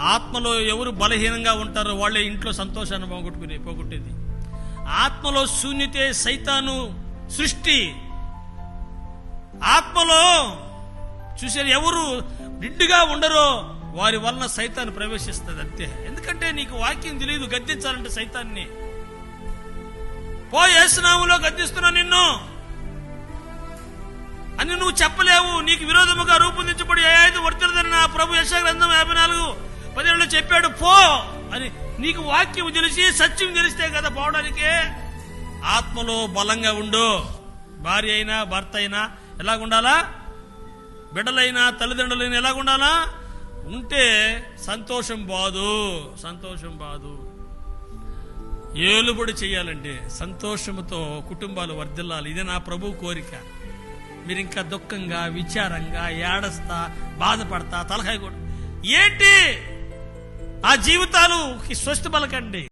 ఆత్మలో ఎవరు బలహీనంగా ఉంటారో వాళ్ళే ఇంట్లో సంతోషాన్ని పోగొట్టుకుని పోగొట్టేది. ఆత్మలో శూన్యతే సైతాను సృష్టి. ఆత్మలో చూసారు ఎవరు నిండుగా ఉండరో వారి వలన సైతాన్ని ప్రవేశిస్తుంది అంతే. ఎందుకంటే నీకు వాక్యం తెలియదు గద్దించాలంటే సైతాన్ని. పో యేసునాములో గద్దిస్తున్నా నిన్ను. అని నువ్వు చెప్పలేవు. నీకు విరోధముగా రూపొందించబడి ఏ ఐదు వర్తిరదని నా ప్రభు యశ గ్రంథం యాభై నాలుగు. పదేళ్ళు చెప్పాడు పో! అని నీకు వాక్యం తెలిసి సత్యం తెలిస్తే కదా పోవడానికి. ఆత్మలో బలంగా ఉండు. భార్య అయినా భర్త అయినా ఎలాగుండాలా? బిడ్డలైనా తల్లిదండ్రులైనా ఎలాగుండాలా? ఉంటే సంతోషం బాదు సంతోషం బాదు. ఏలుబడి చేయాలండి సంతోషంతో కుటుంబాలు వర్ధిల్లాలి. ఇది నా ప్రభు కోరిక. మీరు ఇంకా దుఃఖంగా విచారంగా ఏడస్తా బాధపడతా తలకాయ కూడా ఏంటి? ఆ జీవితాలు స్వస్థ పలకండి